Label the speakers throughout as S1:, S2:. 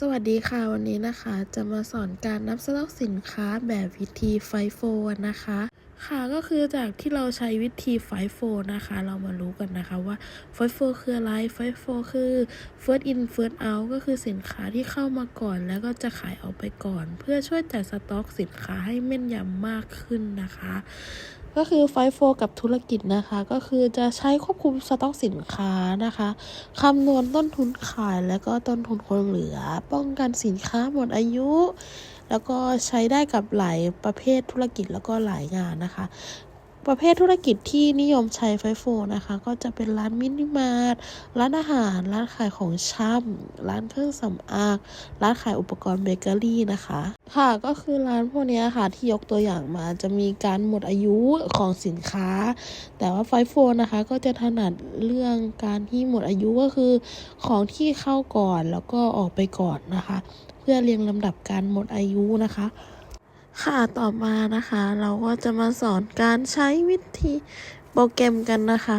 S1: สวัสดีค่ะ วันนี้นะคะจะมาสอนการนับสต็อกสินค้าแบบวิธีไฟโฟนะคะ ค่ะก็คือจากที่เราใช้วิธีไฟโฟนะคะ เรามารู้กันนะคะว่าไฟโฟคืออะไรไฟโฟคือ first in first out ก็คือสินค้าที่เข้ามาก่อน แล้วก็จะขายออกไปก่อน เพื่อช่วยจัดสต็อกสินค้าให้แม่นยำมากขึ้นนะคะ ก็คือไฟโฟกับธุรกิจนะคะ ก็คือจะใช้ควบคุมสต็อกสินค้านะคะคำนวณต้นทุนขายและก็ต้นทุนคงเหลือ ป้องกันสินค้าหมดอายุ แล้วก็ใช้ได้กับหลายประเภทธุรกิจแล้วก็หลายงานนะคะ ประเภทธุรกิจที่นิยมใช้ไฟโฟนะคะ ก็จะเป็นร้านมินิมาร์ท ร้านอาหาร ร้านขายของชำร้านเครื่องสำอาง ร้านขายอุปกรณ์เบเกอรี่นะคะ ค่ะ ก็คือร้านพวกนี้ค่ะที่ยกตัวอย่างมาจะมีการหมดอายุของสินค้า แต่ว่าไฟโฟนนะคะ ก็จะถนัดเรื่องการที่หมดอายุก็คือของที่เข้าก่อนแล้วก็ออกไปก่อนนะคะ เพื่อเรียงลำดับการหมดอายุนะคะ ค่ะต่อมานะคะเราก็จะมาสอนการใช้วิธีโปรแกรมกันนะคะ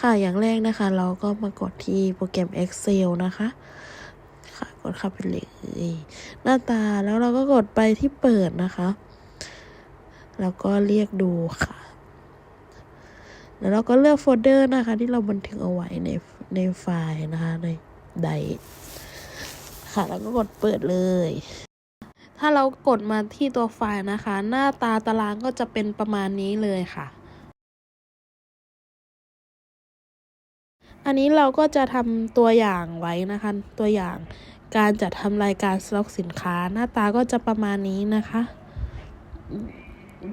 S1: ค่ะอย่างแรกนะคะ เราก็มากดที่โปรแกรม Excel นะคะ ค่ะกดเข้าไปเลยหน้าตาแล้วเราก็กดไปที่เปิดนะคะ แล้วก็เรียกดูค่ะ แล้วเราก็เลือกโฟลเดอร์นะคะ ที่เราบันทึกเอาไว้ในในไฟล์นะคะในไดค่ะแล้วก็กดเปิดเลย ถ้าเรากดมาที่ตัวไฟล์นะคะ หน้าตาตารางก็จะเป็นประมาณนี้เลยค่ะ อันนี้เราก็จะทำตัวอย่างไว้นะคะ ตัวอย่างการจัดทำรายการสต็อกสินค้า หน้าตาก็จะประมาณนี้นะคะ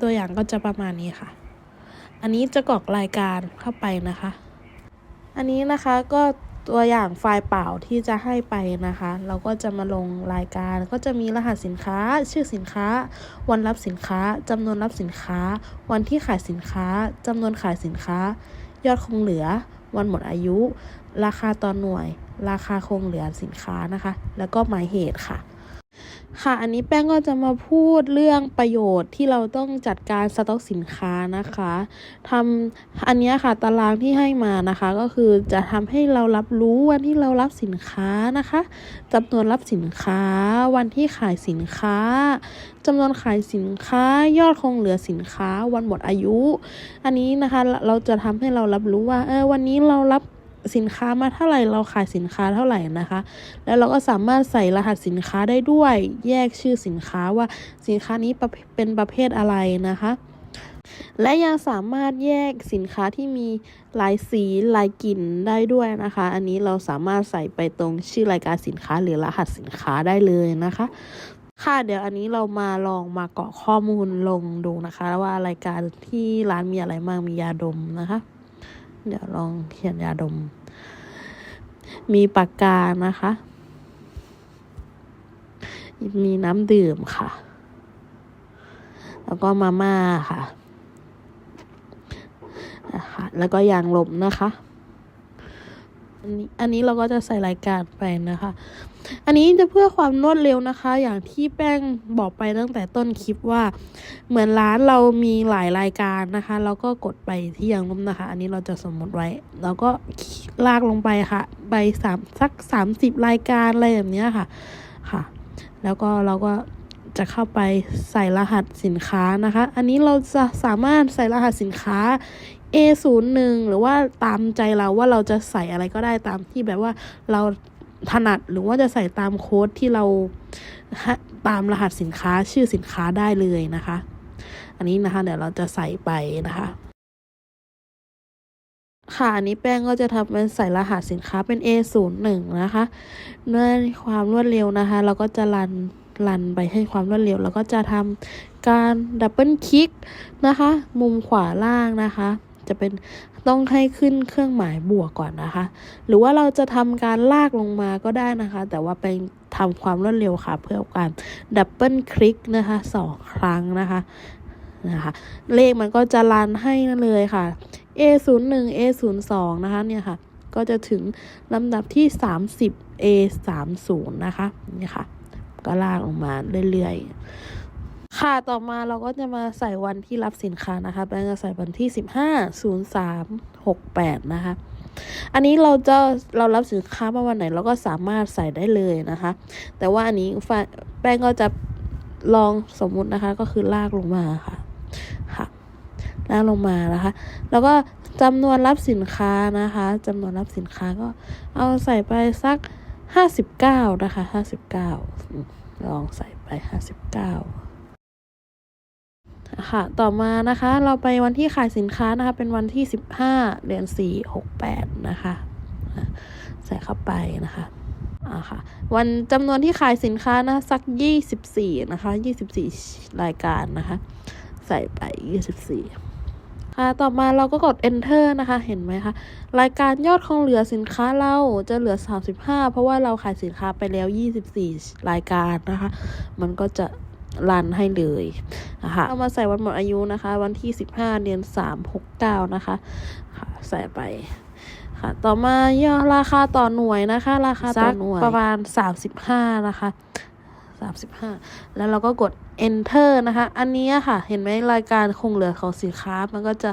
S1: ตัวอย่างก็จะประมาณนี้ค่ะ อันนี้จะกรอกรายการเข้าไปนะคะ อันนี้นะคะก็ ตัวอย่างไฟล์เปล่าที่จะให้ไปนะคะ เราก็จะมาลงรายการก็จะมีรหัสสินค้า ชื่อสินค้า วันรับสินค้าจำนวนรับสินค้า วันที่ขายสินค้าจำนวนขายสินค้า ยอดคงเหลือ วันหมดอายุ ราคาต่อหน่วย ราคาคงเหลือสินค้านะคะ แล้วก็หมายเหตุค่ะ ค่ะ อันนี้แป้งก็จะมาพูดเรื่องประโยชน์ที่เราต้องจัดการสต็อกสินค้านะคะทำอันนี้ค่ะตารางที่ให้มานะคะ ก็คือจะทำให้เรารับรู้วันที่เรารับสินค้านะคะจำนวนรับสินค้า วันที่ขายสินค้าจำนวนขายสินค้า ยอดคงเหลือสินค้า วันหมดอายุ อันนี้นะคะเราจะทำให้เรารับรู้ว่าเออวันนี้เรารับ สินค้ามาเท่าไหร่เราขายสินค้าเท่าไหร่นะคะ แล้วเราก็สามารถใส่รหัสสินค้าได้ด้วย แยกชื่อสินค้าว่าสินค้านี้เป็นประเภทอะไรนะคะ และยังสามารถแยกสินค้าที่มีหลายสีหลายกลิ่นได้ด้วยนะคะ อันนี้เราสามารถใส่ไปตรงชื่อรายการสินค้าหรือรหัสสินค้าได้เลยนะคะค่ะเดี๋ยวอันนี้เรามาลองมาเกรอกข้อมูลลงดูนะคะ ว่ารายการที่ร้านมีอะไรบ้างมียาดมนะคะ เดี๋ยวลองเขียนยาดม มีปากกานะคะ มีน้ำดื่มค่ะ แล้วก็มาม่าค่ะนะคะแล้วก็ยางลมนะคะอันนี้อันนี้เราก็จะใส่รายการไปนะคะ อันนี้จะเพื่อความรวดเร็วนะคะ อย่างที่แป้งบอกไปตั้งแต่ต้นคลิปว่าเหมือนร้านเรามีหลายรายการนะคะ เราก็กดไปที่ยางลมนะคะ อันนี้เราจะสมมติไว้ แล้วก็ลากลงไปค่ะ ไปสามสักสามสิบรายการอะไรแบบนี้ค่ะค่ะ แล้วก็เราก็จะเข้าไปใส่รหัสสินค้านะคะ อันนี้เราจะสามารถใส่รหัสสินค้า A 0 1 หรือว่าตามใจเราว่าเราจะใส่อะไรก็ได้ตามที่แบบว่าเรา ถนัดหรือว่าจะใส่ตามโค้ดที่เราตามรหัสสินค้าชื่อสินค้าได้เลยนะคะ อันนี้นะคะเดี๋ยวเราจะใส่ไปนะคะค่ะอันนี้แป้งก็จะทำเป็นใส่รหัสสินค้าเป็น A 0 1 นะคะด้วยความรวดเร็วนะคะ เราก็จะรันรันไปให้ความรวดเร็ว แล้วก็จะทำการดับเบิลคลิกนะคะ มุมขวาล่างนะคะ จะเป็นต้องให้ขึ้นเครื่องหมายบวกก่อนนะคะ หรือว่าเราจะทำการลากลงมาก็ได้นะคะ แต่ว่าเป็นทำความรวดเร็วค่ะ เพื่อการดับเบิลคลิกนะคะสองครั้งนะคะนะคะเลขมันก็จะรันให้เลยค่ะ A 0 1 A 0 2นะคะเนี่ยค่ะ ก็จะถึงลำดับที่ 30 A 3 0นะคะนี่ค่ะ ก็ลากลงมาเรื่อยๆ ค่ะต่อมาเราก็จะมาใส่วันที่รับสินค้านะคะแปลงจะใส่วันที่15 03 68นะคะ อันนี้เราจะเรารับสินค้ามาวันไหนเราก็สามารถใส่ได้เลยนะคะ แต่ว่าอันนี้แป้งก็จะลองสมมุตินะคะ ก็คือลากลงมาค่ะ ค่ะลากลงมานะคะ แล้วก็จำนวนรับสินค้านะคะจำนวนรับสินค้าก็เอาใส่ไปสักห้าสิบเก้านะคะห้าสิบเก้าลองใส่ไปห้าสิบเก้า ค่ะ ต่อมานะคะ เราไปวันที่ขายสินค้านะคะ เป็นวันที่สิบห้าเดือนสี่หกแปดนะคะ ใส่เข้าไปนะคะอ่าค่ะ วันจำนวนที่ขายสินค้านะสักยี่สิบสี่นะคะยี่สิบสี่รายการนะคะ ใส่ไปยี่สิบสี่ค่ะ ต่อมาเราก็กด enter นะคะ เห็นไหมคะ รายการยอดคงเหลือสินค้าเราจะเหลือ 35 เพราะว่าเราขายสินค้าไปแล้ว 24 รายการนะคะ มันก็จะ รันให้เลยนะคะเอามาใส่วันหมดอายุนะคะ วันที่ 15 เดือน 3 69 นะคะค่ะใส่ไปค่ะ ต่อมายอดราคาต่อหน่วยนะคะ ราคาต่อหน่วยประมาณ 35 นะคะ35 แล้วเราก็กด enter นะคะ อันนี้อะค่ะ เห็นไหมรายการคงเหลือของสินค้า มันก็จะ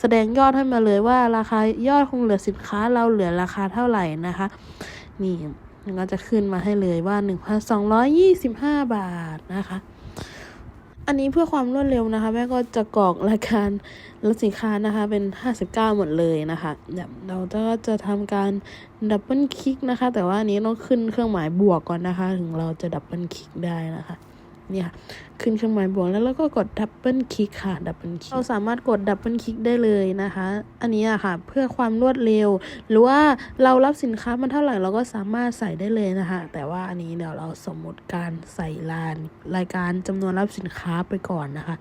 S1: แสดงยอดให้มาเลยว่าราคายอดคงเหลือสินค้าเราเหลือราคาเท่าไหร่นะคะ นี่มันก็จะขึ้นมาให้เลยว่า 1,225 บาทนะคะ อันนี้เพื่อความรวดเร็วนะคะ แม่ก็จะกรอกรายการลดสินค้านะคะ เป็น 59 หมดเลยนะคะเดี๋ยวเราก็จะทำการดับเบิลคลิกนะคะ แต่ว่าอันนี้ต้องขึ้นเครื่องหมายบวกก่อนนะคะ ถึงเราจะดับเบิลคลิกได้นะคะ เนี่ยขึ้นเครื่องหมายบวกแล้วเราก็กดดับเบิลคลิกค่ะดับเบิลคลิกเราสามารถกดดับเบิลคลิกได้เลยนะคะ อันนี้อะค่ะเพื่อความรวดเร็ว หรือว่าเรารับสินค้ามันเท่าไหร่เราก็สามารถใส่ได้เลยนะคะ แต่ว่าอันนี้เดี๋ยวเราสมมติการใส่รานรายการจำนวนรับสินค้าไปก่อนนะคะ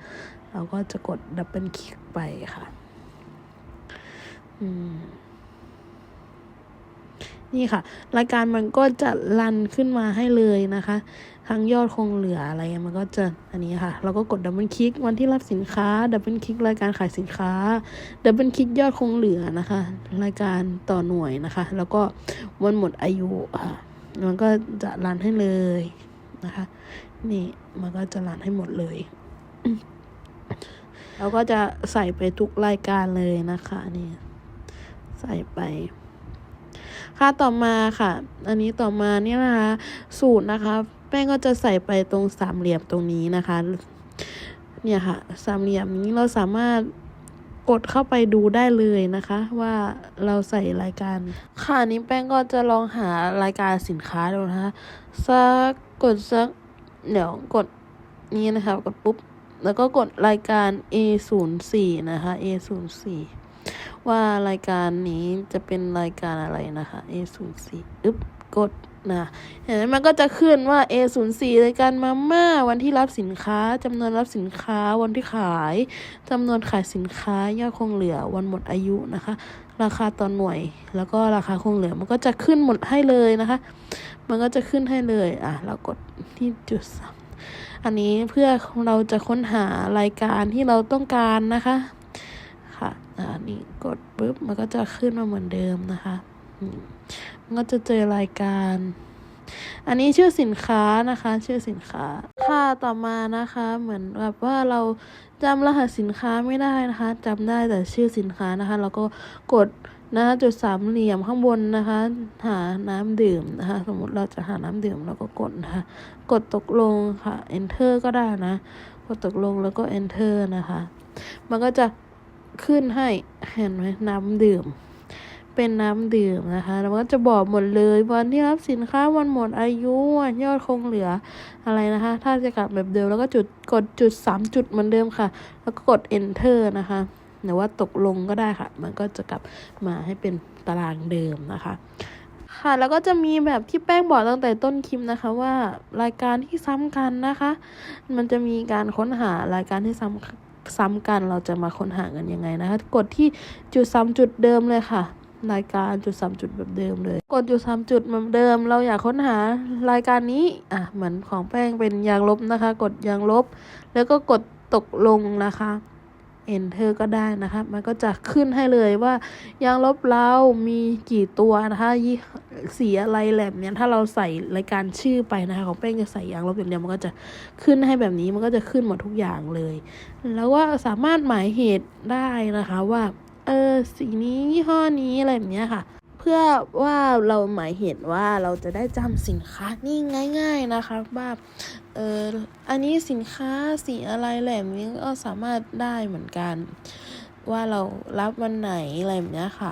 S1: เราก็จะกดดับเบิลคลิกไปค่ะ อืม นี่ค่ะ รายการมันก็จะรันขึ้นมาให้เลยนะคะ ทั้งยอดคงเหลืออะไรมันก็จะอันนี้ค่ะ เราก็กดดับเบิลคลิกวันที่รับสินค้าดับเบิลคลิกรายการขายสินค้าดับเบิลคลิกยอดคงเหลือนะคะ รายการต่อหน่วยนะคะ แล้วก็วันหมดอายุค่ะมันก็จะรันให้เลยนะคะ นี่มันก็จะรันให้หมดเลยเราก็จะใส่ไปทุกรายการเลยนะคะนี่ใส่ไป ค่ะต่อมาค่ะ อันนี้ต่อมาเนี่ยนะคะ สูตรนะคะ แป้งก็จะใส่ไปตรงสามเหลี่ยมตรงนี้นะคะ เนี่ยค่ะ สามเหลี่ยมนี้เราสามารถกดเข้าไปดูได้เลยนะคะ ว่าเราใส่รายการ ค่ะนนี้แป้งก็จะลองหารายการสินค้าดูนะคะสักกดสักเดี๋ยวกดนี้นะคะกดปุ๊บ แล้วก็กดรายการ A 0 4 นะคะ A 0 4 ว่ารายการนี้จะเป็นรายการอะไรนะคะ A 0 4 อึ๊บกดนะเห็นไหมมันก็จะขึ้นว่า A 0 4 รายการมาม่าวันที่รับสินค้าจำนวนรับสินค้าวันที่ขายจำนวนขายสินค้ายอดคงเหลือวันหมดอายุนะคะ ราคาต่อหน่วย แล้วก็ราคาคงเหลือมันก็จะขึ้นหมดให้เลยนะคะ มันก็จะขึ้นให้เลยอะเรากดที่จุดสามอันนี้เพื่อเราจะค้นหารายการที่เราต้องการนะคะ อันนี้กดปุ๊บมันก็จะขึ้นมาเหมือนเดิมนะคะมันก็จะเจอรายการ อันนี้ชื่อสินค้านะคะ ชื่อสินค้า ค่ะต่อมานะคะ เหมือนแบบว่าเราจำรหัสสินค้าไม่ได้นะคะจำได้แต่ชื่อสินค้านะคะแล้วก็กดนะคะจุดสามเหลี่ยมข้างบนนะคะ หาน้ำดื่มนะคะ สมมติเราจะหาน้ำดื่มเราก็กดนะคะ กดตกลงค่ะ enter ก็ได้นะ กดตกลงแล้วก็ enter นะคะ มันก็จะ ขึ้นให้เห็นไหมน้ำดื่ม เป็นน้ำดื่มนะคะแล้วก็จะบอกหมดเลยวันที่รับสินค้าวันหมดอายุยอดคงเหลืออะไรนะคะ ถ้าจะกลับแบบเดิมแล้วก็จุดกดจุดสามจุดเหมือนเดิมค่ะ แล้วก็กด enter นะคะหรือว่าตกลงก็ได้ค่ะ มันก็จะกลับมาให้เป็นตารางเดิมนะคะ ค่ะ แล้วก็จะมีแบบที่แป้งบอกตั้งแต่ต้นคลิปนะคะว่ารายการที่ซ้ำกันนะคะ มันจะมีการค้นหารายการที่ซ้ำ ซ้ำกันเราจะมาค้นหากันยังไงนะคะ กดที่จุดซ้ำจุดเดิมเลยค่ะ รายการจุดสามจุดแบบเดิมเลย กดจุดสามจุดเหมือนเดิม เราอยากค้นหารายการนี้อะเหมือนของแป้งเป็นยางลบนะคะ กดยางลบ แล้วก็กดตกลงนะคะ enter ก็ได้นะคะ มันก็จะขึ้นให้เลยว่ายางลบเรามีกี่ตัวนะคะยี่สีอะไรแหลมเนี้ยถ้าเราใส่รายการชื่อไปนะคะของแป้งจะใส่ยางลบอย่างเดียวมันก็จะขึ้นให้แบบนี้มันก็จะขึ้นหมดทุกอย่างเลย แล้วว่าสามารถหมายเหตุได้นะคะว่าเออสีนี้ยี่ห้อนี้อะไรแบบเนี้ยค่ะ พื่อว่าเราหมายเห็นว่าเราจะได้จำสินค้านี่ง่าย ๆนะคะว่าเอออันนี้สินค้าสีอะไรแหลมนี้ก็สามารถได้เหมือนกัน ว่าเรารับวันไหนอะไรแบบเนี้ยค่ะ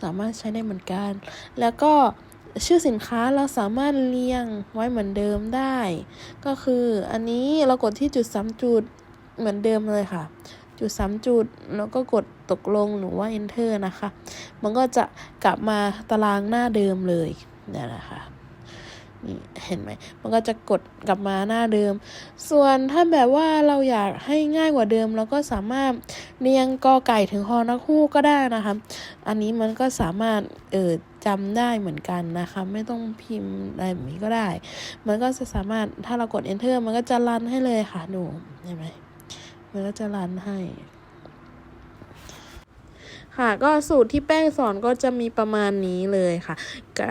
S1: สามารถใช้ได้เหมือนกัน แล้วก็ชื่อสินค้าเราสามารถเรียงไว้เหมือนเดิมได้ ก็คืออันนี้เรากดที่จุดสามจุดเหมือนเดิมเลยค่ะ จุดสามจุด แล้วก็กดตกลงหรือว่า enter นะคะ มันก็จะกลับมาตารางหน้าเดิมเลยเนี่ยนะคะนี่เห็นไหม มันก็จะกดกลับมาหน้าเดิม ส่วนถ้าแบบว่าเราอยากให้ง่ายกว่าเดิมเราก็สามารถเรียงกอไก่ถึงฮอนักฮูกก็ได้นะคะ อันนี้มันก็สามารถเออจำได้เหมือนกันนะคะ ไม่ต้องพิมพ์อะไรแบบนี้ก็ได้ มันก็จะสามารถถ้าเรากด enter มันก็จะรันให้เลยค่ะหนูเห็นไหม มันก็จะรันให้ ค่ะก็สูตรที่แป้งสอนก็จะมีประมาณนี้เลยค่ะ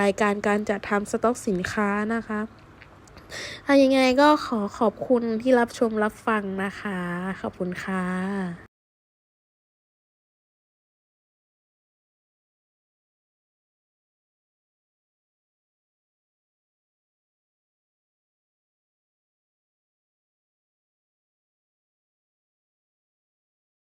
S1: รายการการจัดทำสต็อกสินค้านะคะถ้ายังไงก็ขอขอบคุณที่รับชมรับฟังนะคะ ขอบคุณค่ะ